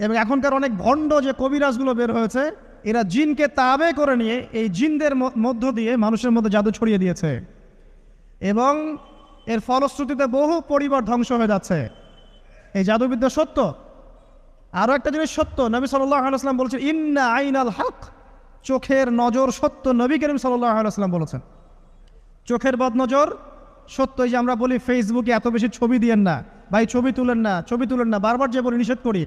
এবং এখনকার অনেক ভণ্ড যে কবিরাজগুলো বের হয়েছে, এরা জিনকে তাবে করে নিয়ে এই জিনদের মধ্য দিয়ে মানুষের মধ্যে জাদু ছড়িয়ে দিয়েছে। এবং এর ফলশ্রুতিতে বহু পরিবার ধ্বংস হয়ে যাচ্ছে। এই জাদুবিদ্যা সত্য? আরও একটা জিনিস সত্য, নবী সাল্লাহ আলাইসলাম বলছেন, ইন্না আইন আল হক। চোখের নজর সত্য, নবী করিম আলাইসলাম বলেছেন। চোখের বদনজর সত্য, এই যে আমরা বলি, ফেসবুকে এত বেশি ছবি দিয়েন না। ভাই, ছবি তুলেন না, ছবি তুলেন না। বারবার যে বলি, নিষেধ করি।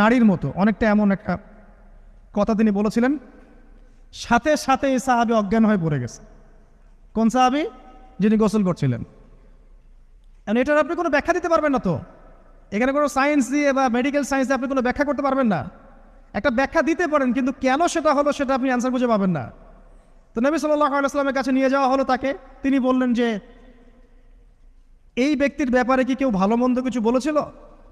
নারীর মতো। অনেকটা এমন একটা কথা তিনি বলেছিলেন, সাথে সাথে এই সাহাবি অজ্ঞান হয়ে পড়ে গেছে। কোন সাহাবি? যিনি গোসল করছিলেন। এখন এটার আপনি কোনো ব্যাখ্যা দিতে পারবেন না তো? এখানে কোনো সায়েন্স দিয়ে বা মেডিকেল সায়েন্স দিয়ে আপনি কোনো ব্যাখ্যা করতে পারবেন না? একটা ব্যাখ্যা দিতে পারেন, কিন্তু কেন সেটা হলো সেটা আপনি অ্যান্সার খুঁজে পাবেন না। তো নবী সাল্লাহ কাছে নিয়ে যাওয়া হলো তাকে। তিনি বললেন যে, এই ব্যক্তির ব্যাপারে কি কেউ ভালো মন্দ কিছু বলেছিল?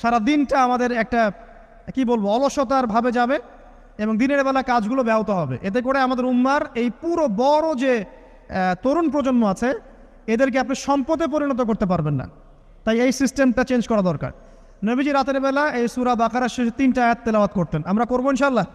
সারা দিনটা আমাদের একটা, কি বলব, অলসতার ভাবে যাবে এবং দিনের বেলা কাজগুলো ব্যাহত হবে। এতে করে আমাদের উম্মার এই পুরো বড় যে তরুণ প্রজন্ম আছে, এদেরকে আপনি সম্পদে পরিণত করতে পারবেন না। তাই এই সিস্টেমটা চেঞ্জ করা দরকার। নবীজি রাতের বেলা এই সুরা বাকারা শেষে তিনটা আয়াত তেলাওয়াত করতেন। আমরা করব ইনশাল্লাহ